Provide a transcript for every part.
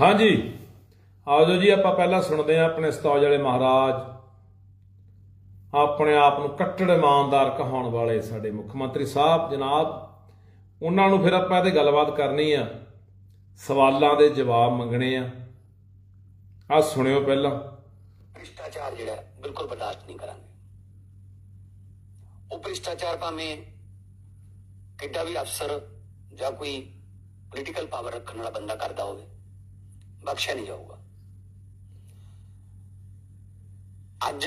ਹਾਂਜੀ। ਆਜੋ ਜੀ ਆਪਾਂ ਪਹਿਲਾਂ ਸੁਣਦੇ ਹਾਂ ਆਪਣੇ ਸਤੌਜ ਵਾਲੇ ਮਹਾਰਾਜ। ਆਪਣੇ ਆਪ ਨੂੰ ਕੱਟੜ ਇਮਾਨਦਾਰ ਕਹਾਉਣ ਵਾਲੇ ਸਾਡੇ ਮੁੱਖ ਮੰਤਰੀ ਸਾਹਿਬ, ਜਨਾਬ। ਉਹਨਾਂ ਨੂੰ ਫਿਰ ਆਪਾਂ ਇਹਦੇ ਗੱਲਬਾਤ ਕਰਨੀ ਆ। ਸਵਾਲਾਂ ਦੇ ਜਵਾਬ ਮੰਗਣੇ ਆ। ਆ ਸੁਣਿਓ ਪਹਿਲਾਂ। ਭ੍ਰਿਸ਼ਟਾਚਾਰ ਜਿਹੜਾ ਬਿਲਕੁਲ ਬਰਦਾਸ਼ਤ ਨਹੀਂ ਕਰਾਂਗੇ। ਉਹ ਭ੍ਰਿਸ਼ਟਾਚਾਰ ਭਾਵੇਂ ਕਿੱਡਾ ਵੀ ਅਫਸਰ ਜਾਂ ਕੋਈ ਪੋਲੀਟੀਕਲ ਪਾਵਰ ਰੱਖਣ ਵਾਲਾ ਬੰਦਾ ਕਰਦਾ ਹੋਵੇ ਬਖਸ਼ਿਆ ਨਹੀਂ ਜਾਊਗਾ। ਅੱਜ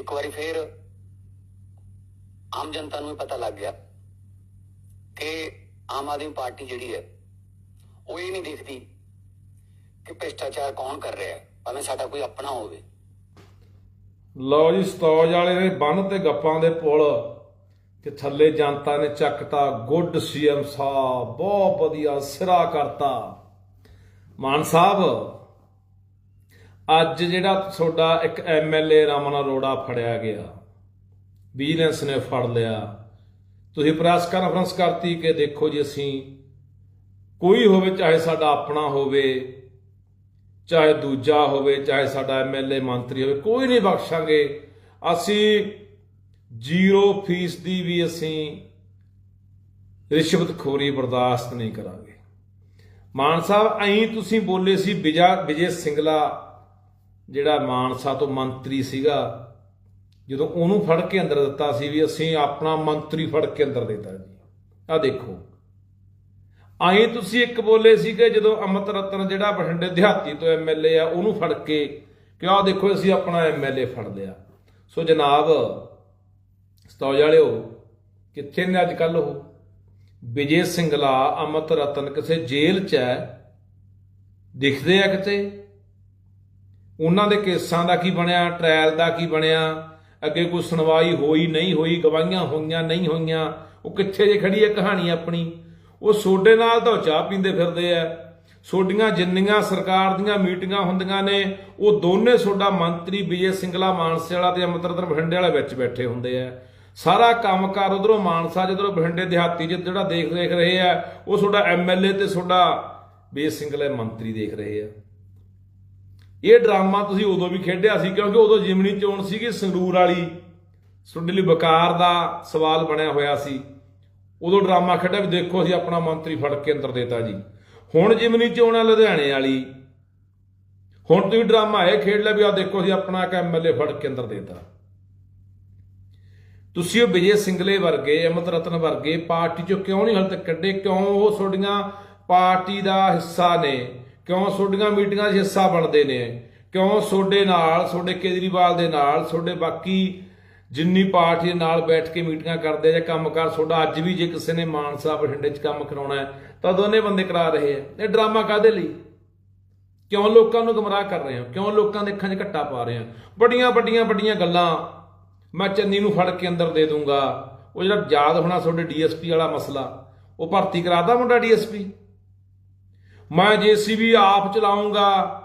ਇੱਕ ਵਾਰੀ ਫੇਰ ਆਮ ਜਨਤਾ ਨੂੰ ਪਤਾ ਲੱਗ ਗਿਆ ਕਿ ਆਮ ਆਦਮੀ ਪਾਰਟੀ ਜਿਹੜੀ ਹੈ, ਉਹ ਇਹ ਨਹੀਂ ਦੇਖਦੀ ਕਿ ਭ੍ਰਿਸ਼ਟਾਚਾਰ ਕੌਣ ਕਰ ਰਿਹਾ ਹੈ, ਭਾਵੇਂ ਸਾਡਾ ਕੋਈ ਆਪਣਾ ਹੋਵੇ। ਲਓ ਜੀ ਸਤੌਜ ਵਾਲੇ ਨੇ ਬੰਨ ਤੇ ਗੱਪਾਂ ਦੇ ਪੁਲ ਤੇ ਥੱਲੇ ਜਨਤਾ ਨੇ ਚੱਕਤਾ ਗੁੱਡ ਸੀਐਮ ਸਾਹਿਬ, ਬਹੁਤ ਵਧੀਆ ਸਿਰਾ ਕਰਤਾ। ਮਾਨ ਸਾਹਿਬ, ਅੱਜ ਜਿਹੜਾ ਤੁਹਾਡਾ ਇੱਕ ਐਮਐਲਏ ਰਮਨ ਅਰੋੜਾ ਫੜਿਆ ਗਿਆ ਵਿਜੀਲੈਂਸ ਨੇ ਫੜ ਲਿਆ। ਤੁਸੀਂ ਪ੍ਰੈਸ ਕਾਨਫਰੰਸ ਕਰਤੀ ਕਿ ਦੇਖੋ ਜੀ ਅਸੀਂ ਕੋਈ ਹੋਵੇ, ਚਾਹੇ ਸਾਡਾ ਆਪਣਾ ਹੋਵੇ, ਚਾਹੇ ਦੂਜਾ ਹੋਵੇ, ਚਾਹੇ ਸਾਡਾ ਐਮਐਲਏ ਮੰਤਰੀ ਹੋਵੇ, ਕੋਈ ਨਹੀਂ ਬਖਸ਼ਾਂਗੇ। ਅਸੀਂ ਜ਼ੀਰੋ ਫੀਸ ਦੀ ਵੀ ਅਸੀਂ ਰਿਸ਼ਵਤਖੋਰੀ ਬਰਦਾਸ਼ਤ ਨਹੀਂ ਕਰਾਂਗੇ। ਮਾਨ ਸਾਹਿਬ, ਐਂ ਤੁਸੀਂ ਬੋਲੇ ਸੀ ਵਿਜਾ, ਵਿਜੇ ਸਿੰਗਲਾ, ਜਿਹੜਾ ਮਾਨਸਾ ਤੋਂ ਮੰਤਰੀ ਸੀਗਾ, ਜਦੋਂ ਉਹਨੂੰ ਫੜ ਕੇ ਅੰਦਰ ਦਿੱਤਾ ਸੀ ਵੀ ਅਸੀਂ ਆਪਣਾ ਮੰਤਰੀ ਫੜ ਕੇ ਅੰਦਰ ਦਿੱਤਾ ਜੀ। ਆ ਦੇਖੋ। ਆਏ ਤੁਸੀਂ ਇੱਕ ਬੋਲੇ ਸੀ ਕਿ ਜਦੋਂ ਅਮਤ ਰਤਨ ਜਿਹੜਾ ਬਠਿੰਡੇ ਦਿਹਾਤੀ ਤੋਂ ਐਮਐਲਏ ਆ, ਉਹਨੂੰ ਫੜ ਕੇ ਕਿ ਆਹ ਦੇਖੋ, ਅਸੀਂ ਆਪਣਾ ਐਮਐਲਏ ਫੜ ਲਿਆ। ਸੋ ਜਨਾਬ ਸਤੌਜ ਵਾਲਿਓ ਕਿੱਥੇ ਨੇ ਅੱਜ ਕੱਲ ਉਹ? ਵਿਜੇ ਸਿੰਗਲਾ ਅਮਤ ਰਤਨ, ਕਿਸੇ ਜੇਲ੍ਹ 'ਚ ਹੈ, ਦਿਖਦੇ ਆ ਕਿਤੇ? ਉਹਨਾਂ ਦੇ ਕੇਸਾਂ ਦਾ ਕੀ ਬਣਿਆ ਟ੍ਰਾਇਲ ਦਾ ਕੀ ਬਣਿਆ? ਅੱਗੇ ਕੋਈ ਸੁਣਵਾਈ ਹੋਈ, ਨਹੀਂ ਹੋਈ, ਗਵਾਹੀਆਂ ਹੋਈਆਂ, ਨਹੀਂ ਹੋਈਆਂ? ਉਹ ਕਿੱਥੇ ਜੇ ਖੜੀ ਹੈ ਕਹਾਣੀ ਆਪਣੀ? ਉਹ ਸੋਡੇ ਨਾਲ ਤਾਂ ਉਹ ਚਾਹ ਪੀਂਦੇ ਫਿਰਦੇ ਆ। ਸੋਡੀਆਂ ਜਿੰਨੀਆਂ ਸਰਕਾਰ ਦੀਆਂ ਮੀਟਿੰਗਾਂ ਹੁੰਦੀਆਂ ਨੇ, ਉਹ ਦੋਨੇ ਸੋਡਾ ਮੰਤਰੀ ਵਿਜੇ ਸਿੰਗਲਾ ਮਾਨਸੇ ਵਾਲਾ ਤੇ ਅਮਰਤਰ ਬਠਿੰਡੇ ਵਾਲੇ ਵਿੱਚ ਬੈਠੇ ਹੁੰਦੇ ਆ। ਸਾਰਾ ਕੰਮਕਾਰ ਉਧਰੋਂ ਮਾਨਸਾ ਜਦੋਂ ਬਠਿੰਡੇ ਦਿਹਾਤੀ 'ਚ ਜਿਹੜਾ ਦੇਖ ਦੇਖ ਰਹੇ ਆ, ਉਹ ਤੁਹਾਡਾ ਐਮਐਲਏ ਤੇ ਤੁਹਾਡਾ ਵਿਜੇ ਸਿੰਗਲਾ ਮੰਤਰੀ ਦੇਖ ਰਹੇ ਆ। ਇਹ ਡਰਾਮਾ ਤੁਸੀਂ ਉਦੋਂ ਵੀ ਖੇਡਿਆ ਸੀ, ਕਿਉਂਕਿ ਉਦੋਂ ਜਿਮਨੀ ਚੋਣ ਸੀਗੀ, ਸੰਗਰੂਰ ਵਾਲੀ। ਤੁਹਾਡੇ ਲਈ ਵਕਾਰ ਦਾ ਸਵਾਲ ਬਣਿਆ ਹੋਇਆ ਸੀ। ਉਦੋਂ ਡਰਾਮਾ ਖੇਡਿਆ ਵੀ ਦੇਖੋ ਅਸੀਂ ਆਪਣਾ ਮੰਤਰੀ ਫੜ ਕੇ ਅੰਦਰ ਦੇਤਾ ਜੀ। ਹੁਣ ਜਿਮਨੀ ਚੋਣ ਆ, ਲੁਧਿਆਣੇ ਵਾਲੀ। ਹੁਣ ਤੁਸੀਂ ਡਰਾਮਾ ਇਹ ਖੇਡ ਲਿਆ ਵੀ ਆ ਦੇਖੋ ਅਸੀਂ ਆਪਣਾ ਇੱਕ ਐਮਐਲਏ ਫੜ ਕੇ ਅੰਦਰ ਦੇਤਾ। ਤੁਸੀਂ ਉਹ ਵਿਜੇ ਸਿੰਗਲੇ ਵਰਗੇ, ਅਮਤ ਰਤਨ ਵਰਗੇ ਪਾਰਟੀ ਚੋਂ ਕਿਉਂ ਨਹੀਂ ਹਾਲੇ ਤੱਕ ਕੱਢੇ? ਕਿਉਂ ਉਹ ਤੁਹਾਡੀਆਂ ਪਾਰਟੀ ਦਾ ਹਿੱਸਾ ਨੇ? ਕਿਉਂ ਤੁਹਾਡੀਆਂ ਮੀਟਿੰਗਾਂ 'ਚ ਹਿੱਸਾ ਬਣਦੇ ਨੇ? ਕਿਉਂ ਤੁਹਾਡੇ ਨਾਲ, ਤੁਹਾਡੇ ਕੇਜਰੀਵਾਲ ਦੇ ਨਾਲ, ਤੁਹਾਡੇ ਬਾਕੀ ਜਿੰਨੀ ਪਾਰਟੀ ਦੇ ਨਾਲ ਬੈਠ ਕੇ ਮੀਟਿੰਗਾਂ ਕਰਦੇ ਆ ਜਾਂ ਕੰਮਕਾਰ, ਤੁਹਾਡਾ ਅੱਜ ਵੀ ਜੇ ਕਿਸੇ ਨੇ ਮਾਨਸਾ ਬਠਿੰਡੇ 'ਚ ਕੰਮ ਕਰਾਉਣਾ ਹੈ, ਤਾਂ ਦੋਨੇ ਬੰਦੇ ਕਰਾ ਰਹੇ ਆ। ਇਹ ਡਰਾਮਾ ਕਾਦੇ ਲਈ? ਕਿਉਂ ਲੋਕਾਂ ਨੂੰ ਗਮਰਾਹ ਕਰ ਰਹੇ ਹੋ? ਕਿਉਂ ਲੋਕਾਂ ਦੇ ਅੱਖਾਂ 'ਚ ਘੱਟਾ ਪਾ ਰਹੇ ਹੋ? ਵੱਡੀਆਂ ਵੱਡੀਆਂ ਵੱਡੀਆਂ ਗੱਲਾਂ ਮੈਂ ਚੰਨੀ ਨੂੰ ਫੜ ਕੇ ਅੰਦਰ ਦੇ ਦੂੰਗਾ। ਉਹ ਜਿਹੜਾ ਯਾਦ ਹੋਣਾ ਤੁਹਾਡੇ ਡੀਐਸਪੀ ਵਾਲਾ ਮਸਲਾ, ਉਹ ਭਰਤੀ ਕਰਾਦਾ ਮੁੰਡਾ ਡੀਐਸਪੀ? ਮੈਂ ਜੀਸੀਬੀ ਆਪ ਚਲਾਉਂਗਾ,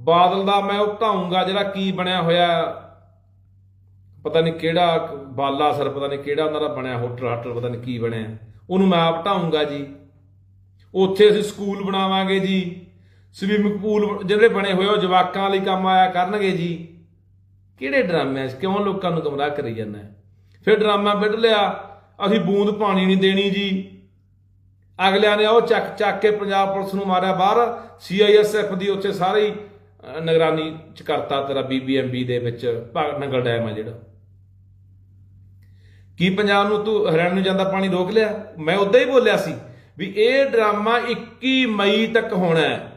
ਬਾਦਲ ਦਾ ਮੈਂ ਉਹ ਢਾਉਂਗਾ ਜਿਹੜਾ ਕੀ ਬਣਿਆ ਹੋਇਆ। ਪਤਾ ਨਹੀਂ ਕਿਹੜਾ ਬਾਲਾ ਸਰ ਪਤਾ ਨਹੀਂ ਕਿਹੜਾ ਉਹਨਾਂ ਦਾ ਬਣਿਆ ਹੋਟਲ ਹਾਟਲ, ਪਤਾ ਨਹੀਂ ਕੀ ਬਣਿਆ। ਉਹਨੂੰ ਮੈਂ ਆਪ ਢਾਉਂਗਾ ਜੀ। ਉੱਥੇ ਅਸੀਂ ਸਕੂਲ ਬਣਾਵਾਂਗੇ ਜੀ। ਸਵਿਮਿੰਗ ਪੂਲ, ਜਿਹੜੇ ਬਣੇ ਹੋਏ ਉਹ ਜਵਾਕਾਂ ਲਈ ਕੰਮ ਆਇਆ ਕਰਨਗੇ ਜੀ। ਕਿਹੜੇ ਡਰਾਮੇ 'ਚ? ਕਿਉਂ ਲੋਕਾਂ ਨੂੰ ਗਮਰਾਹ ਕਰੀ ਜਾਂਦਾ ਫਿਰ ਡਰਾਮਾ ਵਿੱਢ ਲਿਆ, ਅਸੀਂ ਬੂੰਦ ਪਾਣੀ ਨਹੀਂ ਦੇਣੀ ਜੀ। ਅਗਲਿਆਂ ਨੇ ਉਹ ਚੱਕ ਚੱਕ ਕੇ ਪੰਜਾਬ ਪੁਲਿਸ ਨੂੰ ਮਾਰਿਆ ਬਾਹਰ ਸੀਆਈਐਸਐਫ ਦੀ ਉੱਥੇ ਸਾਰੀ ਨਿਗਰਾਨੀ ਚ ਕਰਤਾ ਤੇਰਾ ਬੀਬੀਐਮਬੀ ਦੇ ਵਿੱਚ ਭਾਗ ਨੰਗਲ ਡੈਮ ਆ ਜਿਹੜਾ। ਕੀ ਪੰਜਾਬ ਨੂੰ ਤੂੰ ਹਰਿਆਣਾ ਨੂੰ ਜਾਂਦਾ ਪਾਣੀ ਰੋਕ ਲਿਆ? ਮੈਂ ਉਦਾਂ ਹੀ ਬੋਲਿਆ ਸੀ ਵੀ ਇਹ ਡਰਾਮਾ 21 ਮਈ ਤੱਕ ਹੋਣਾ ਹੈ।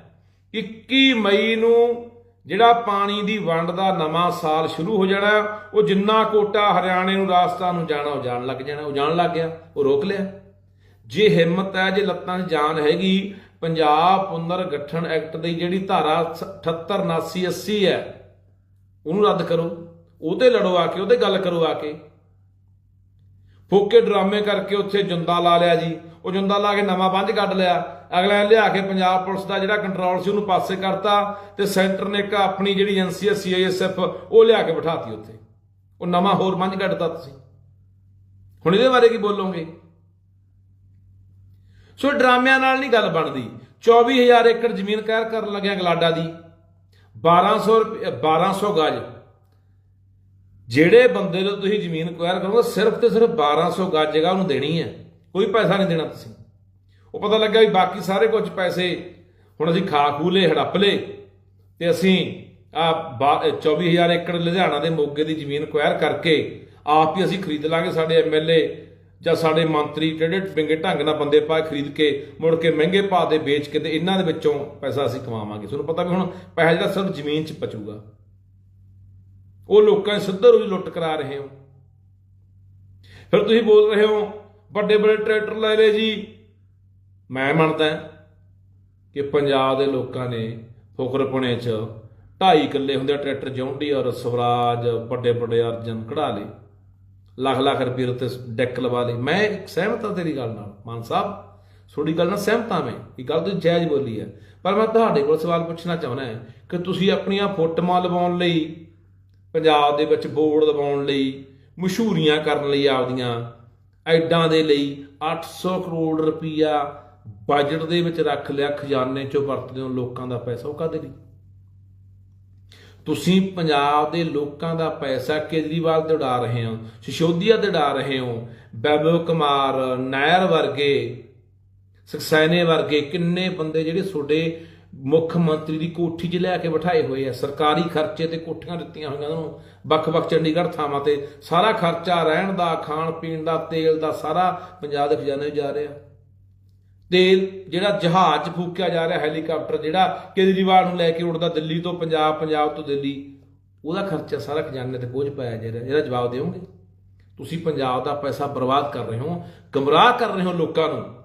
21 ਮਈ ਨੂੰ ਜਿਹੜਾ ਪਾਣੀ ਦੀ ਵੰਡ ਦਾ ਨਵਾਂ ਸਾਲ ਸ਼ੁਰੂ ਹੋ ਜਾਣਾ, ਉਹ ਜਿੰਨਾ ਕੋਟਾ ਹਰਿਆਣੇ ਨੂੰ, ਰਾਜਸਥਾਨ ਨੂੰ ਜਾਣਾ, ਉਹ ਜਾਣ ਲੱਗ ਜਾਣਾ, ਉਹ ਜਾਣ ਲੱਗ ਗਿਆ, ਉਹ ਰੋਕ ਲਿਆ। ਜੇ ਹਿੰਮਤ ਹੈ, ਜੇ ਲੱਤਾਂ 'ਚ ਜਾਨ ਹੈਗੀ, ਪੰਜਾਬ ਪੁਨਰ ਗਠਨ ਐਕਟ ਦੀ ਜਿਹੜੀ ਧਾਰਾ 78 79 80 ਹੈ, ਉਹਨੂੰ ਰੱਦ ਕਰੋ। ਉਹ ਤੇ ਲੜੋ ਆ ਕੇ ਉਹਤੇ ਗੱਲ ਕਰੋ ਆ ਕੇ। ਫੋਕੇ ਡਰਾਮੇ ਕਰਕੇ ਉੱਥੇ ਜੁੰਦਾ ਲਾ ਲਿਆ ਜੀ। ਉਹ ਜੁੰਦਾ ਲਾ ਕੇ ਨਵਾਂ ਬੰਜ ਕੱਢ ਲਿਆ। ਅਗਲਾ ਲਿਆ ਕੇ ਪੰਜਾਬ ਪੁਲਿਸ ਦਾ ਜਿਹੜਾ ਕੰਟਰੋਲ ਸੀ ਉਹਨੂੰ ਪਾਸੇ ਕਰਤਾ ਤੇ ਸੈਂਟਰ ਨੇ ਇੱਕ ਆਪਣੀ ਜਿਹੜੀ ਏਜੰਸੀ ਹੈ ਸੀਆਈਐਸਐਫ ਉਹ ਲਿਆ ਕੇ ਬਿਠਾਤੀ ਉੱਥੇ। ਉਹ ਨਵਾਂ ਹੋਰ ਬੰਜ ਕੱਢਤਾ ਤੁਸੀਂ। ਹੁਣ ਇਹਦੇ ਬਾਰੇ ਕੀ ਬੋਲੋਗੇ? ਸੋ ਡਰਾਮਿਆਂ ਨਾਲ ਨਹੀਂ ਗੱਲ ਬਣਦੀ। 24000 ਏਕੜ ਜ਼ਮੀਨ ਕਹਿਰ ਕਰਨ ਲੱਗਿਆ ਗਲਾਡਾ ਦੀ। 1200 ਰੁਪਏ 1200 ਗਜ। ਜਿਹੜੇ ਬੰਦੇ ਨੂੰ ਤੁਸੀਂ ਜ਼ਮੀਨ ਕੁਆਇਰ ਕਰੋਗੇ, ਸਿਰਫ ਤੇ ਸਿਰਫ 1200 ਗੱਜ ਜਗ੍ਹਾ ਉਹਨੂੰ ਦੇਣੀ ਹੈ। ਕੋਈ ਪੈਸਾ ਨਹੀਂ ਦੇਣਾ ਤੁਸੀਂ। ਉਹ ਪਤਾ ਲੱਗਾ ਵੀ ਬਾਕੀ ਸਾਰੇ ਕੁਝ ਪੈਸੇ ਹੁਣ ਅਸੀਂ ਖਾ ਖੂ ਲਏ, ਹੜੱਪ ਲਏ ਤੇ ਅਸੀਂ ਆ 24000 ਏਕੜ ਲੁਧਿਆਣਾ ਦੇ ਮੋਗੇ ਦੀ ਜ਼ਮੀਨ ਕੁਆਇਰ ਕਰਕੇ ਆਪ ਹੀ ਅਸੀਂ ਖਰੀਦ ਲਾਂਗੇ ਸਾਡੇ ਐਮਐਲਏ ਜਾਂ ਸਾਡੇ ਮੰਤਰੀ ਜਿਹੜੇ ਬਿੰਗੇ ਢੰਗ ਨਾਲ ਬੰਦੇ ਪਾ ਖਰੀਦ ਕੇ ਮੁੜ ਕੇ ਮਹਿੰਗੇ ਭਾਅ ਦੇ ਵੇਚ ਕੇ ਤੇ ਇਹਨਾਂ ਦੇ ਵਿੱਚੋਂ ਪੈਸਾ ਅਸੀਂ ਕਮਾਵਾਂਗੇ। ਤੁਹਾਨੂੰ ਪਤਾ ਵੀ ਹੁਣ ਪੈਸਾ ਜਿਹੜਾ ਸਿਰਫ ਜ਼ਮੀਨ 'ਚ ਪਚੂਗਾ। ਉਹ ਲੋਕਾਂ ਦੀ ਸਿੱਧਾ ਰੋਜ਼ ਲੁੱਟ ਕਰਾ ਰਹੇ ਹੋ। ਫਿਰ ਤੁਸੀਂ ਬੋਲ ਰਹੇ ਹੋ, ਵੱਡੇ ਵੱਡੇ ਟਰੈਕਟਰ ਲੈ ਲਏ ਜੀ। ਮੈਂ ਮੰਨਦਾ ਕਿ ਪੰਜਾਬ ਦੇ ਲੋਕਾਂ ਨੇ ਫੁਕਰਪੁਣੇ 'ਚ ਢਾਈ ਕਿੱਲੇ ਹੁੰਦੇ ਟਰੈਕਟਰ ਜੌਂਡੀ ਔਰ ਸਵਰਾਜ ਵੱਡੇ ਵੱਡੇ ਅਰਜਨ ਕਢਾ ਲਏ। ਲੱਖ ਲੱਖ ਰੁਪਏ ਉੱਤੇ ਡੈਕ ਲਵਾ ਲਈ ਮੈਂ ਸਹਿਮਤ ਹਾਂ ਤੇਰੀ ਗੱਲ ਨਾਲ, ਮਾਨ ਸਾਹਿਬ। ਤੁਹਾਡੀ ਗੱਲ ਨਾਲ ਸਹਿਮਤ ਹਾਂ ਮੈਂ ਇਹ ਗੱਲ ਤੁਸੀਂ ਜਾਇਜ਼ ਬੋਲੀ ਹੈ। ਪਰ ਮੈਂ ਤੁਹਾਡੇ ਕੋਲ ਸਵਾਲ ਪੁੱਛਣਾ ਚਾਹੁੰਦਾ ਹਾਂ ਕਿ ਤੁਸੀਂ ਆਪਣੀਆਂ ਫੋਟੋਆਂ ਲਵਾਉਣ ਲਈ ਪੰਜਾਬ ਦੇ ਵਿੱਚ ਬੋਰਡ ਲਵਾਉਣ ਲਈ ਮਸ਼ਹੂਰੀਆਂ ਕਰਨ ਲਈ ਆਪਦੀਆਂ ਐਡਾਂ ਦੇ ਲਈ 800 ਕਰੋੜ ਰੁਪਈਆ ਬਜਟ ਦੇ ਵਿੱਚ ਰੱਖ ਲਿਆ, ਖਜ਼ਾਨੇ ਚੋਂ ਵਰਤਦੇ ਹੋ ਲੋਕਾਂ ਦਾ ਪੈਸਾ, ਉਹ ਕਾਦੇ ਲਈ? ਤੁਸੀਂ ਪੰਜਾਬ ਦੇ ਲੋਕਾਂ ਦਾ ਪੈਸਾ ਕੇਜਰੀਵਾਲ ਤੇ ਉਡਾ ਰਹੇ ਹੋ, ਸਿਸ਼ੋਦੀਆ ਤੇ ਉਡਾ ਰਹੇ ਹੋ ਬੈਬੋ ਕੁਮਾਰ ਨਾਇਰ ਵਰਗੇ ਸਕਸੈਨੇ ਵਰਗੇ ਕਿੰਨੇ ਬੰਦੇ ਜਿਹੜੇ ਤੁਹਾਡੇ ਮੁੱਖ ਮੰਤਰੀ ਦੀ ਕੋਠੀ 'ਚ ਲੈ ਕੇ ਬਿਠਾਏ ਹੋਏ ਆ। ਸਰਕਾਰੀ ਖਰਚੇ ਤੇ ਕੋਠੀਆਂ ਦਿੱਤੀਆਂ ਹੋਈਆਂ ਉਹਨਾਂ। ਨੂੰ ਵੱਖ-ਵੱਖ ਚੰਡੀਗੜ੍ਹ ਥਾਵਾਂ ਤੇ ਸਾਰਾ ਖਰਚਾ ਰਹਿਣ ਦਾ, ਖਾਣ, ਪੀਣ ਦਾ, ਤੇਲ ਦਾ ਸਾਰਾ ਪੰਜਾਬ ਦੇ ਖਜ਼ਾਨੇ 'ਚ ਜਾ ਰਿਹਾ। ਤੇਲ ਜਿਹੜਾ ਜਹਾਜ਼ 'ਚ ਫੂਕਿਆ ਜਾ ਰਿਹਾ, ਹੈਲੀਕਾਪਟਰ ਜਿਹੜਾ ਕੇਜਰੀਵਾਲ ਨੂੰ ਲੈ ਕੇ ਉੜਦਾ ਦਿੱਲੀ ਤੋਂ ਪੰਜਾਬ ਪੰਜਾਬ ਤੋਂ ਦਿੱਲੀ, ਉਹਦਾ ਖਰਚਾ ਸਾਰਾ ਖਜ਼ਾਨੇ ਤੇ ਬੋਝ ਪਾਇਆ ਜਾ ਰਿਹਾ। ਇਹਦਾ ਜਵਾਬ ਦਿਓਗੇ ਤੁਸੀਂ ਪੰਜਾਬ ਦਾ ਪੈਸਾ ਬਰਬਾਦ ਕਰ ਰਹੇ ਹੋ, ਗਮਰਾਹ ਕਰ ਰਹੇ ਹੋ ਲੋਕਾਂ ਨੂੰ।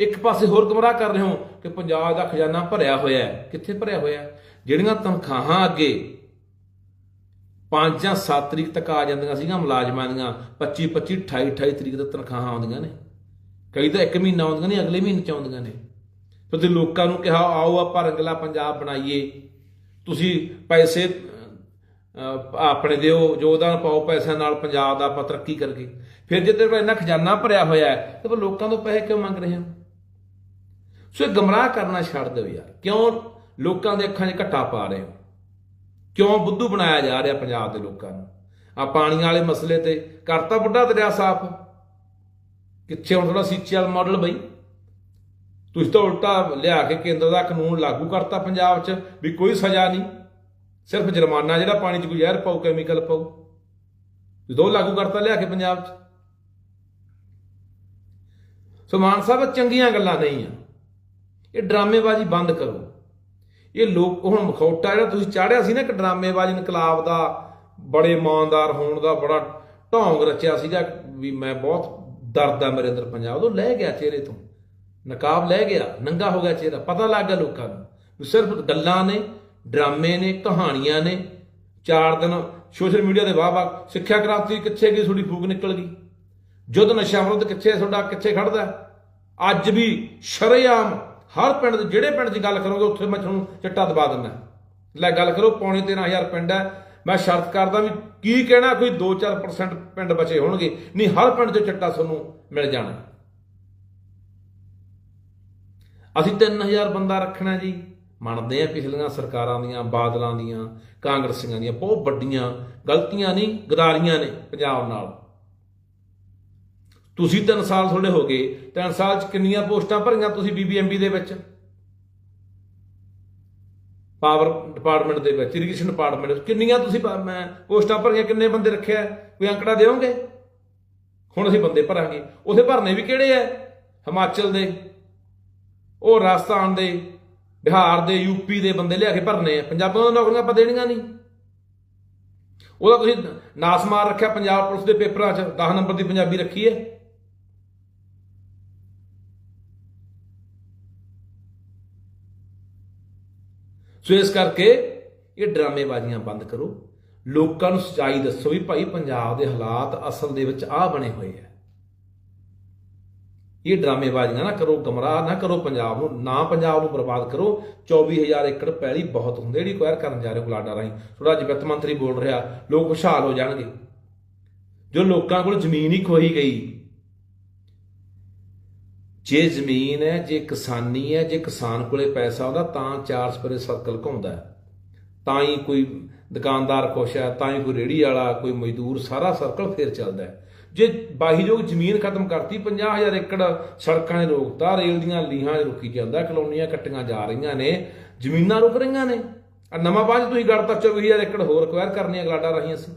ਇੱਕ ਪਾਸੇ ਹੋਰ ਗਮਰਾਹ ਕਰ ਰਹੇ ਹੋ ਕਿ ਪੰਜਾਬ ਦਾ ਖਜ਼ਾਨਾ ਭਰਿਆ ਹੋਇਆ ਹੈ। ਕਿੱਥੇ ਭਰਿਆ ਹੋਇਆ ਹੈ? ਜਿਹੜੀਆਂ ਤਨਖਾਹਾਂ ਅੱਗੇ 5 ਜਾਂ 7 ਤਰੀਕ ਤੱਕ ਆ ਜਾਂਦੀਆਂ ਸੀਗੀਆਂ ਮੁਲਾਜ਼ਮਾਂ ਦੀਆਂ 25 25 28 28 ਤਰੀਕ ਤੱਕ ਤਨਖਾਹਾਂ ਆਉਂਦੀਆਂ ਨੇ। ਕਈ ਤਾਂ ਇੱਕ ਮਹੀਨਾ ਆਉਂਦੀਆਂ ਨੇ, ਅਗਲੇ ਮਹੀਨੇ ਚ ਆਉਂਦੀਆਂ ਨੇ। ਫਿਰ ਤੁਸੀਂ ਲੋਕਾਂ ਨੂੰ ਕਿਹਾ, ਆਓ ਆਪਾਂ ਰੰਗਲਾ ਪੰਜਾਬ ਬਣਾਈਏ। ਤੁਸੀਂ ਪੈਸੇ ਆਪਣੇ ਦਿਓ, ਯੋਗਦਾਨ ਪਾਓ ਪੈਸਿਆਂ ਨਾਲ ਪੰਜਾਬ ਦਾ ਆਪਾਂ ਤਰੱਕੀ ਕਰਕੇ। ਫਿਰ ਜੇ ਤੇਰੇ ਇੰਨਾ ਖਜ਼ਾਨਾ ਭਰਿਆ ਹੋਇਆ ਹੈ, ਤੇ ਫਿਰ ਲੋਕਾਂ ਤੋਂ ਪੈਸੇ ਕਿਉਂ ਮੰਗ ਰਹੇ ਹੋ? ਸੋ ਇਹ ਗਮਰਾਹ ਕਰਨਾ ਛੱਡ ਦਿਓ ਯਾਰ। ਕਿਉਂ ਲੋਕਾਂ ਦੇ ਅੱਖਾਂ 'ਚ ਘੱਟਾ ਪਾ ਰਹੇ ਹੋ? ਕਿਉਂ ਬੁੱਧੂ ਬਣਾਇਆ ਜਾ ਰਿਹਾ ਪੰਜਾਬ ਦੇ ਲੋਕਾਂ ਨੂੰ? ਆ ਪਾਣੀ ਵਾਲੇ ਮਸਲੇ ਤੇ ਕਰਤਾ ਬੁੱਢਾ ਦਰਿਆ ਸਾਫ਼। ਕਿੱਥੇ ਹੁਣ ਥੋੜਾ ਸੀਚੇ ਵਾਲਾ ਮਾਡਲ ਬਈ? ਤੁਸੀਂ ਤਾਂ ਉਲਟਾ ਲਿਆ ਕੇ ਕੇਂਦਰ ਦਾ ਕਾਨੂੰਨ ਲਾਗੂ ਕਰਤਾ ਪੰਜਾਬ 'ਚ ਵੀ ਕੋਈ ਸਜ਼ਾ ਨਹੀਂ। ਸਿਰਫ ਜੁਰਮਾਨਾ ਜਿਹੜਾ ਪਾਣੀ 'ਚ ਕੋਈ ਜ਼ਹਿਰ ਪਾਉ ਕੈਮੀਕਲ ਪਾਉ ਦੋ ਲਾਗੂ ਕਰਤਾ ਲਿਆ ਕੇ ਪੰਜਾਬ 'ਚ। ਸੋ ਮਾਨ ਸਾਹਿਬ ਚੰਗੀਆਂ ਗੱਲਾਂ ਨਹੀਂ ਆ। ਇਹ ਡਰਾਮੇਬਾਜ਼ੀ ਬੰਦ ਕਰੋ। ਇਹ ਲੋਕ ਹੁਣ ਮਖੌਟਾ ਜਿਹੜਾ ਤੁਸੀਂ ਚਾੜਿਆ ਸੀ ਨਾ ਇੱਕ ਡਰਾਮੇਬਾਜ਼ੀ ਇਨਕਲਾਬ ਦਾ, ਬੜੇ ਇਮਾਨਦਾਰ ਹੋਣ ਦਾ, ਬੜਾ ਢੋਂਗ ਰਚਿਆ ਸੀਗਾ ਵੀ ਮੈਂ ਬਹੁਤ ਦਰਦ ਆ ਮੇਰੇ ਅੰਦਰ ਪੰਜਾਬ ਉਹ ਲੈ ਗਿਆ ਚਿਹਰੇ ਤੋਂ। ਨਕਾਬ ਲੈ ਗਿਆ, ਨੰਗਾ ਹੋ ਗਿਆ ਚਿਹਰਾ, ਪਤਾ ਲੱਗ ਗਿਆ ਲੋਕਾਂ ਨੂੰ ਵੀ ਸਿਰਫ ਗੱਲਾਂ ਨੇ, ਡਰਾਮੇ ਨੇ, ਕਹਾਣੀਆਂ ਨੇ। ਚਾਰ ਦਿਨ ਸੋਸ਼ਲ ਮੀਡੀਆ ਦੇ ਵਾਹ ਵਾਹ, ਸਿੱਖਿਆ ਕ੍ਰਾਂਤੀ ਕਿੱਥੇ ਗਈ, ਤੁਹਾਡੀ ਫੂਕ ਨਿਕਲ ਗਈ? ਜੁੱਧ ਨਸ਼ਾ ਵਿਰੁੱਧ ਕਿੱਥੇ ਤੁਹਾਡਾ, ਕਿੱਥੇ ਖੜਦਾ ਅੱਜ ਵੀ ਸ਼ਰੇਆਮ ਹਰ ਪਿੰਡ ਦੇ ਜਿਹੜੇ ਪਿੰਡ ਦੀ ਗੱਲ ਕਰੋਗੇ, ਉੱਥੇ ਮੈਂ ਤੁਹਾਨੂੰ ਚਿੱਟਾ ਦਬਾ ਦਿੰਦਾ। ਲੈ ਗੱਲ ਕਰੋ, ਪੌਣੇ 13000 ਪਿੰਡ ਹੈ। ਮੈਂ ਸ਼ਰਤ ਕਰਦਾ ਵੀ ਕੀ ਕਹਿਣਾ, ਕੋਈ 2-4% ਪਿੰਡ ਬਚੇ ਹੋਣਗੇ। ਨਹੀਂ, ਹਰ ਪਿੰਡ 'ਚ ਚਿੱਟਾ ਤੁਹਾਨੂੰ ਮਿਲ ਜਾਣਾ। ਅਸੀਂ 3000 ਬੰਦਾ ਰੱਖਣਾ ਜੀ। ਮੰਨਦੇ ਆ ਪਿਛਲੀਆਂ ਸਰਕਾਰਾਂ ਦੀਆਂ, ਬਾਦਲਾਂ ਦੀਆਂ, ਕਾਂਗਰਸੀਆਂ ਦੀਆਂ, ਬਹੁਤ ਵੱਡੀਆਂ, ਗਲਤੀਆਂ ਨਹੀਂ, ਗਦਾਰੀਆਂ ਨੇ ਪੰਜਾਬ ਨਾਲ। ਤੁਸੀਂ 3 ਸਾਲ ਤੁਹਾਡੇ ਹੋ ਗਏ 3 ਸਾਲ ਚ ਕਿੰਨੀਆਂ ਪੋਸਟਾਂ ਭਰੀਆਂ ਤੁਸੀਂ ਬੀਬੀਐਮਬੀ ਦੇ ਵਿੱਚ? ਪਾਵਰ ਡਿਪਾਰਟਮੈਂਟ ਦੇ ਵਿੱਚ ਇਰੀਗੇਸ਼ਨ ਡਿਪਾਰਟਮੈਂਟ ਕਿੰਨੀਆਂ ਤੁਸੀਂ ਪੋਸਟਾਂ ਭਰੀਆਂ, ਕਿੰਨੇ ਬੰਦੇ ਰੱਖਿਆ ਕੋਈ ਅੰਕੜਾ ਦਿਓਗੇ? ਹੁਣ ਅਸੀਂ ਬੰਦੇ ਭਰਾਂਗੇ। ਉਥੇ ਭਰਨੇ ਵੀ ਕਿਹੜੇ ਐ ਹਿਮਾਚਲ ਦੇ, ਉਹ ਰਾਜਸਥਾਨ ਦੇ, ਬਿਹਾਰ ਦੇ ਯੂਪੀ ਦੇ ਬੰਦੇ ਲਿਆ ਕੇ ਭਰਨੇ ਆ ਪੰਜਾਬਾਂ ਨੂੰ ਨੌਕਰੀਆਂ ਆਪਾਂ ਦੇਣੀਆਂ ਨਹੀਂ। ਉਹਦਾ ਤੁਸੀਂ ਨਾਸ ਮਾਰ ਰੱਖਿਆ ਪੰਜਾਬ ਪੁਲਿਸ ਦੇ ਪੇਪਰਾਂ 'ਚ 10 ਨੰਬਰ ਦੀ ਪੰਜਾਬੀ ਰੱਖੀ ਹੈ। ਸੋ ਇਸ ਕਰਕੇ ਇਹ ਡਰਾਮੇਬਾਜ਼ੀਆਂ ਬੰਦ ਕਰੋ। ਲੋਕਾਂ ਨੂੰ ਸੱਚਾਈ ਦੱਸੋ ਵੀ ਭਾਈ ਪੰਜਾਬ ਦੇ ਹਾਲਾਤ ਅਸਲ ਦੇ ਵਿੱਚ ਆ ਬਣੇ ਹੋਏ ਆ। ਇਹ ਡਰਾਮੇਬਾਜ਼ੀਆਂ ਨਾ ਕਰੋ, ਗਮਰਾਹ ਨਾ ਕਰੋ ਪੰਜਾਬ ਨੂੰ, ਨਾ ਪੰਜਾਬ ਨੂੰ ਬਰਬਾਦ ਕਰੋ। 24000 ਏਕੜ ਪੈਲੀ ਬਹੁਤ ਹੁੰਦੇ, ਜਿਹੜੀ ਕੁਆਇਰ ਕਰਨ ਜਾ ਰਹੇ ਹੋ ਬਲਾਡਾ ਰਾਹੀਂ। ਥੋੜਾ ਅੱਜ ਵਿੱਤ ਮੰਤਰੀ ਬੋਲ ਰਿਹਾ, ਲੋਕ ਖੁਸ਼ਹਾਲ ਹੋ ਜਾਣਗੇ। ਜੋ ਲੋਕਾਂ ਕੋਲ ਜ਼ਮੀਨ ਹੀ ਖੋਹੀ ਗਈ ਜੇ ਜ਼ਮੀਨ ਹੈ, ਜੇ ਕਿਸਾਨੀ ਹੈ, ਜੇ ਕਿਸਾਨ ਕੋਲੇ ਪੈਸਾ ਆਉਂਦਾ, ਤਾਂ ਚਾਰ ਸਪਰੇ ਸਰਕਲ ਘੁੰਮਦਾ ਤਾਂ ਹੀ ਕੋਈ ਦੁਕਾਨਦਾਰ ਖੁਸ਼ ਹੈ, ਤਾਂ ਹੀ ਕੋਈ ਰੇੜੀ ਵਾਲਾ, ਕੋਈ ਮਜ਼ਦੂਰ, ਸਾਰਾ ਸਰਕਲ ਫੇਰ ਚੱਲਦਾ ਜੇ ਬਾਹੀਯੋਗ ਜ਼ਮੀਨ ਖਤਮ ਕਰਤੀ 50000 ਏਕੜ ਸੜਕਾਂ ਨੇ ਰੋਕਤਾ, ਰੇਲ ਦੀਆਂ ਲੀਹਾਂ ਰੁਕੀ ਜਾਂਦਾ, ਕਲੋਨੀਆਂ ਕੱਟੀਆਂ ਜਾ ਰਹੀਆਂ ਨੇ, ਜ਼ਮੀਨਾਂ ਰੁਕ ਰਹੀਆਂ ਨੇ। ਆ ਨਵਾਂ ਬਾਅਦ ਤੁਸੀਂ ਗੜਤਾ 24000 ਏਕੜ ਹੋਰ ਅਕਵਾਇਰ ਕਰਨੀਆਂ, ਗਲਾਡਾ ਰਹੀਆਂ ਸੀ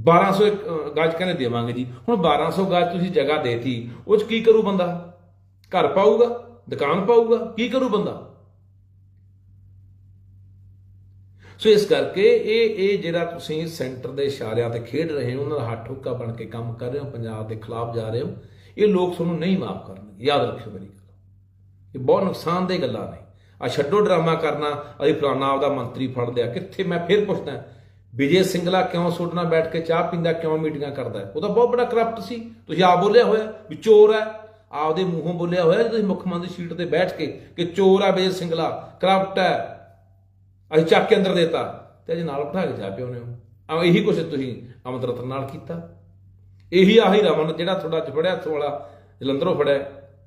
1200 ਇੱਕ, ਅਹ, ਕਹਿੰਦੇ ਦੇਵਾਂਗੇ ਜੀ। ਹੁਣ 1200 ਗਜ ਤੁਸੀਂ ਜਗ੍ਹਾ ਦੇਤੀ ਉਹ ਚ ਕੀ ਕਰੂ ਬੰਦਾ? ਘਰ ਪਾਊਗਾ? ਦੁਕਾਨ ਪਾਊਗਾ? ਕੀ ਕਰੂ ਬੰਦਾ? ਸੋ ਇਸ ਕਰਕੇ ਇਹ ਇਹ ਜਿਹੜਾ ਤੁਸੀਂ ਸੈਂਟਰ ਦੇ ਇਸ਼ਾਰਿਆਂ ਤੇ ਖੇਡ ਰਹੇ ਹੋ ਉਹਨਾਂ ਦਾ ਹੱਥ ਹੁੱਕਾ ਬਣ ਕੇ ਕੰਮ ਕਰ ਰਹੇ ਹੋ ਪੰਜਾਬ ਦੇ ਖਿਲਾਫ ਜਾ ਰਹੇ ਹੋ ਇਹ ਲੋਕ ਤੁਹਾਨੂੰ ਨਹੀਂ ਮਾਫ ਕਰਨਗੇ। ਯਾਦ ਰੱਖਿਓ ਮੇਰੀ ਗੱਲ। ਇਹ ਬਹੁਤ ਨੁਕਸਾਨਦੇ ਗੱਲਾਂ ਨੇ। ਆ ਛੱਡੋ ਡਰਾਮਾ ਕਰਨਾ ਅਸੀਂ ਫਲਾਣਾ ਆਪਦਾ ਮੰਤਰੀ ਫੜ ਲਿਆ ਕਿੱਥੇ ਮੈਂ ਫਿਰ ਪੁੱਛਦਾ। ਵਿਜੇ ਸਿੰਗਲਾ ਕਿਉਂ ਸੁੱਟਣਾ ਬੈਠ ਕੇ ਚਾਹ ਪੀਂਦਾ, ਕਿਉਂ ਮੀਟਿੰਗਾਂ ਕਰਦਾ ਉਹ ਤਾਂ ਬਹੁਤ ਬੜਾ ਕਰਪਟ ਸੀ। ਤੁਸੀਂ ਆਪ ਬੋਲਿਆ ਹੋਇਆ ਵੀ ਚੋਰ ਹੈ। ਆਪਦੇ ਮੂੰਹੋਂ ਬੋਲਿਆ ਹੋਇਆ ਤੁਸੀਂ ਮੁੱਖ ਮੰਤਰੀ ਸੀਟ ਤੇ ਬੈਠ ਕੇ ਕਿ ਚੋਰ ਹੈ ਵਿਜੇ ਸਿੰਗਲਾ, ਕਰਪਟ ਹੈ। ਅਸੀਂ ਚੱਕ ਕੇ ਅੰਦਰ ਦੇਤਾ। ਤੇ ਅਜੇ ਨਾਲ ਬਿਠਾ ਕੇ ਜਾ ਪਿਓ ਨੇ ਆ ਇਹੀ ਕੁਛ ਤੁਸੀਂ ਅਮਰ ਰਤਨ ਨਾਲ ਕੀਤਾ। ਇਹੀ ਆਹੀ ਰਮਨ ਜਿਹੜਾ ਤੁਹਾਡਾ ਚ ਫੜਿਆ ਹੱਥੋਂ ਵਾਲਾ ਜਲੰਧਰੋਂ ਫੜਿਆ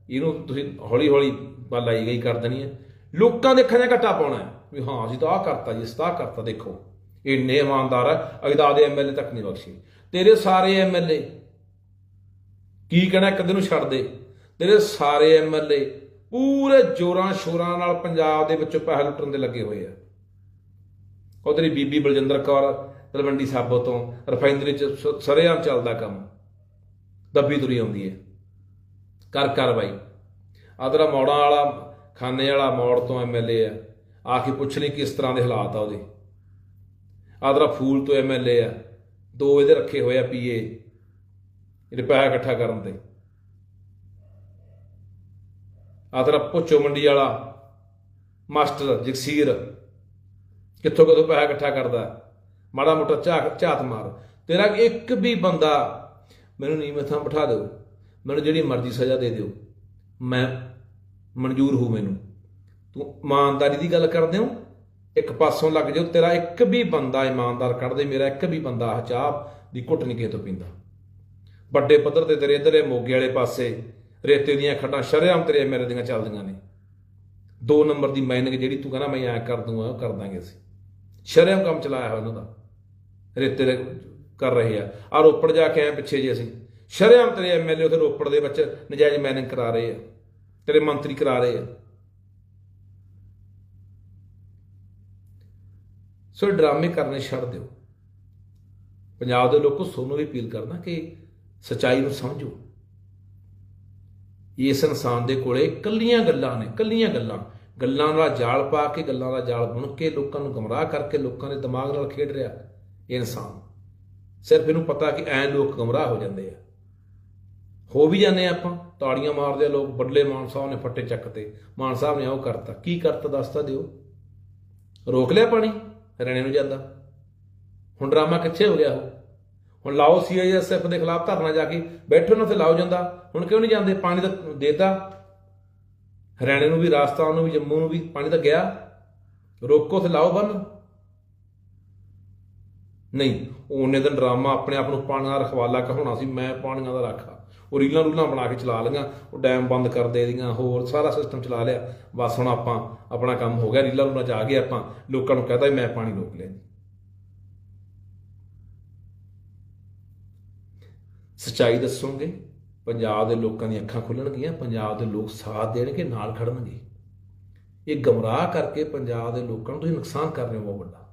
ਇਹਨੂੰ ਤੁਸੀਂ ਹੌਲੀ ਹੌਲੀ ਬੱਲ ਆਈ ਗਈ ਕਰ ਦੇਣੀ ਹੈ। ਲੋਕਾਂ ਦੇ ਅੱਖਾਂ 'ਚ ਘੱਟਾ ਪਾਉਣਾ ਵੀ ਹਾਂ, ਅਸੀਂ ਤਾਂ ਆਹ ਕਰਤਾ ਜੀ, ਅਸੀਂ ਤਾਂ ਆਹ ਕਰਤਾ, ਦੇਖੋ। ਇੰਨੇ ਇਮਾਨਦਾਰ ਆ ਅਗਦਾ ਦੇ ਐਮਐਲਏ ਤੱਕ ਨਹੀਂ ਬਖਸ਼ੀ ਤੇਰੇ ਸਾਰੇ ਐਮਐਲਏ ਕੀ ਕਹਿਣਾ ਕਦੇ ਨੂੰ ਛੱਡ ਦੇ। ਤੇਰੇ ਸਾਰੇ ਐਮਐਲਏ ਪੂਰੇ ਜੋਰਾਂ ਸ਼ੋਰਾਂ ਨਾਲ ਪੰਜਾਬ ਦੇ ਵਿੱਚੋਂ ਪੈਸੇ ਲੁੱਟਣ ਦੇ ਲੱਗੇ ਹੋਏ ਆ। ਉਹ ਤੇਰੀ ਬੀਬੀ ਬਲਜਿੰਦਰ ਕੌਰ, ਤਲਵੰਡੀ ਸਾਬੋ ਤੋਂ ਰਿਫਾਈਨਰੀ ਚ ਸ- ਸਰੇਆਮ ਚੱਲਦਾ ਕੰਮ। ਦੱਬੀ ਤੁਰੀ ਆਉਂਦੀ ਹੈ ਕਰ ਕਾਰਵਾਈ। ਆ ਤੇਰਾ ਮੌੜਾਂ ਵਾਲਾ, ਖਾਨੇ ਵਾਲਾ ਮੌੜ ਤੋਂ ਐਮਐਲਏ ਆ। ਆ ਕੇ ਪੁੱਛ ਲਈ ਕਿਸ ਤਰ੍ਹਾਂ ਦੇ ਹਾਲਾਤ ਆ ਉਹਦੇ। ਆਦਰਾ ਫੂਲ ਤੋਂ ਐਮਐਲਏ ਆ। ਦੋ ਇਹਦੇ ਰੱਖੇ ਹੋਏ ਆ ਪੀਏ ਇਹਦੇ ਪੈਸਾ ਇਕੱਠਾ ਕਰਨ ਤੇ। ਆ ਤੇਰਾ ਪੁੱਛੋ ਮੰਡੀ ਵਾਲਾ, ਮਾਸਟਰ ਜਗਸੀਰ। ਕਿੱਥੋਂ ਕਿੱਥੋਂ ਪੈਸਾ ਇਕੱਠਾ ਕਰਦਾ? ਮਾੜਾ ਮੋਟਾ ਝਾਕ ਝਾਤ ਮਾਰ। ਤੇਰਾ ਇੱਕ ਵੀ ਬੰਦਾ ਮੈਨੂੰ ਨੀਵੇਂ ਥਾਂ ਬਿਠਾ ਦਿਓ। ਮੈਨੂੰ ਜਿਹੜੀ ਮਰਜ਼ੀ ਸਜ਼ਾ ਦੇ ਦਿਓ। ਮੈਂ ਮਨਜ਼ੂਰ ਹੋ ਮੈਨੂੰ। ਤੂੰ ਇਮਾਨਦਾਰੀ ਦੀ ਗੱਲ ਕਰਦੇ ਹੋ? ਇੱਕ ਪਾਸੋਂ ਲੱਗ ਜਾਓ, ਤੇਰਾ ਇੱਕ ਵੀ ਬੰਦਾ ਇਮਾਨਦਾਰ ਕੱਢ ਦੇ ਮੇਰਾ ਇੱਕ ਵੀ ਬੰਦਾ ਆਹ ਚਾਹ ਦੀ ਘੁੱਟ ਨਹੀਂ ਕਿਸੇ ਤੋਂ ਪੀਂਦਾ। ਵੱਡੇ ਪੱਧਰ ਤੇ ਤੇਰੇ ਇਧਰੇ ਮੋਗੇ ਵਾਲੇ ਪਾਸੇ ਰੇਤੇ ਦੀਆਂ ਖੱਡਾਂ ਸ਼ਰੇਆਮ ਤੇਰੇ ਮੇਰੇ ਦੀਆਂ ਚੱਲਦੀਆਂ ਨੇ। ਦੋ ਨੰਬਰ ਦੀ ਮਾਈਨਿੰਗ ਜਿਹੜੀ ਤੂੰ ਕਹਿੰਦਾ, ਮੈਂ ਐ ਕਰ ਦੂੰਗਾ, ਉਹ ਕਰ ਦਾਂਗੇ ਅਸੀਂ। ਸ਼ਰੇਆਮ ਕੰਮ ਚਲਾਇਆ ਹੋਇਆ ਉਹਨਾਂ ਦਾ। ਰੇਤੇ ਦੇ ਕਰ ਰਹੇ ਆ। ਆ ਰੋਪੜ ਜਾ ਕੇ ਆਏ ਪਿੱਛੇ ਜੇ ਅਸੀਂ। ਸ਼ਰੇਆਮ ਤੇਰੇ ਐਮਐਲਏ ਉਥੇ ਰੋਪੜ ਦੇ ਵਿੱਚ ਨਜਾਇਜ਼ ਮਾਈਨਿੰਗ ਕਰਾ ਰਹੇ ਆ। ਤੇਰੇ ਮੰਤਰੀ ਕਰਾ ਰਹੇ ਆ। ਸੋ ਇਹ ਡਰਾਮੇ ਕਰਨੇ ਛੱਡ ਦਿਓ। ਪੰਜਾਬ ਦੇ ਲੋਕੋ ਸੋਨੂੰ ਵੀ ਅਪੀਲ ਕਰਨਾ ਕਿ ਸਚਾਈ ਨੂੰ ਸਮਝੋ। ਇਸ ਇਨਸਾਨ ਦੇ ਕੋਲੇ ਕੱਲੀਆਂ ਗੱਲਾਂ ਨੇ ਕੱਲੀਆਂ ਗੱਲਾਂ। ਗੱਲਾਂ ਦਾ ਜਾਲ ਪਾ ਕੇ, ਗੱਲਾਂ ਦਾ ਜਾਲ ਬੁਣ ਕੇ ਲੋਕਾਂ ਨੂੰ ਗਮਰਾਹ ਕਰਕੇ ਲੋਕਾਂ ਦੇ ਦਿਮਾਗ ਨਾਲ ਖੇਡ ਰਿਹਾ ਇਹ ਇਨਸਾਨ। ਸਿਰਫ ਇਹਨੂੰ ਪਤਾ ਕਿ ਐ ਲੋਕ ਗਮਰਾਹ ਹੋ ਜਾਂਦੇ ਆ। ਹੋ ਵੀ ਜਾਂਦੇ ਆ ਆਪਾਂ, ਤਾੜੀਆਂ ਮਾਰਦੇ ਆ ਲੋਕ ਵੱਡੇ ਮਾਨ ਸਾਹਿਬ ਨੇ ਫੱਟੇ ਚੱਕਤੇ ਮਾਨ ਸਾਹਿਬ ਨੇ ਉਹ ਕਰਤਾ। ਕੀ ਕਰਤਾ ਦੱਸਤਾ ਦਿਓ। ਰੋਕ ਲਿਆ ਪਾਣੀ? ਹਰਿਆਣੇ ਨੂੰ ਜਾਂਦਾ। ਹੁਣ ਡਰਾਮਾ ਕਿੱਥੇ ਹੋ ਗਿਆ ਉਹ? ਹੁਣ ਲਾਓ ਸੀਆਈਐਸਐਫ ਦੇ ਖਿਲਾਫ ਧਰਨਾ ਜਾ ਕੇ ਬੈਠੋ ਨਾ ਤੇ ਲਾਓ ਜਾਂਦਾ। ਹੁਣ ਕਿਉਂ ਨਹੀਂ ਜਾਂਦੇ? ਪਾਣੀ ਤਾਂ ਦੇਤਾ। ਹਰਿਆਣੇ ਨੂੰ ਵੀ, ਰਾਜਸਥਾਨ ਨੂੰ ਵੀ, ਜੰਮੂ ਨੂੰ ਵੀ ਪਾਣੀ ਤਾਂ ਗਿਆ। ਰੋਕੋ ਤੇ ਲਾਓ ਬੰਨ। ਨਹੀਂ, ਉਹਨੇ ਦਿਨ ਡਰਾਮਾ ਆਪਣੇ ਆਪ ਨੂੰ ਪਾਣੀਆਂ ਦਾ ਰਖਵਾਲਾ ਕਹਾਉਣਾ ਸੀ, ਮੈਂ ਪਾਣੀਆਂ ਦਾ ਰਾਖਾ ਉਹ ਰੀਲਾਂ ਰੂਲਾਂ ਬਣਾ ਕੇ ਚਲਾ ਲਈਆਂ, ਉਹ ਡੈਮ ਬੰਦ ਕਰ ਦੇ ਦੀਆਂ ਹੋਰ ਸਾਰਾ ਸਿਸਟਮ ਚਲਾ ਲਿਆ। ਬਸ ਹੁਣ ਆਪਾਂ ਆਪਣਾ ਕੰਮ ਹੋ ਗਿਆ, ਰੀਲਾਂ ਰੂਲਾਂ ਚ ਆ ਗਏ ਆਪਾਂ। ਲੋਕਾਂ ਨੂੰ ਕਹਤਾ ਮੈਂ ਪਾਣੀ ਰੋਕ ਲਿਆ। ਸੱਚਾਈ ਦੱਸੋਗੇ? ਪੰਜਾਬ ਦੇ ਲੋਕਾਂ ਦੀਆਂ ਅੱਖਾਂ ਖੁੱਲਣਗੀਆਂ, ਪੰਜਾਬ ਦੇ ਲੋਕ ਸਾਥ ਦੇਣਗੇ, ਨਾਲ ਖੜਨਗੇ। ਇਹ ਗਮਰਾਹ ਕਰਕੇ ਪੰਜਾਬ ਦੇ ਲੋਕਾਂ ਨੂੰ ਤੁਸੀਂ ਨੁਕਸਾਨ ਕਰ ਰਹੇ ਹੋ, ਬਹੁਤ ਵੱਡਾ।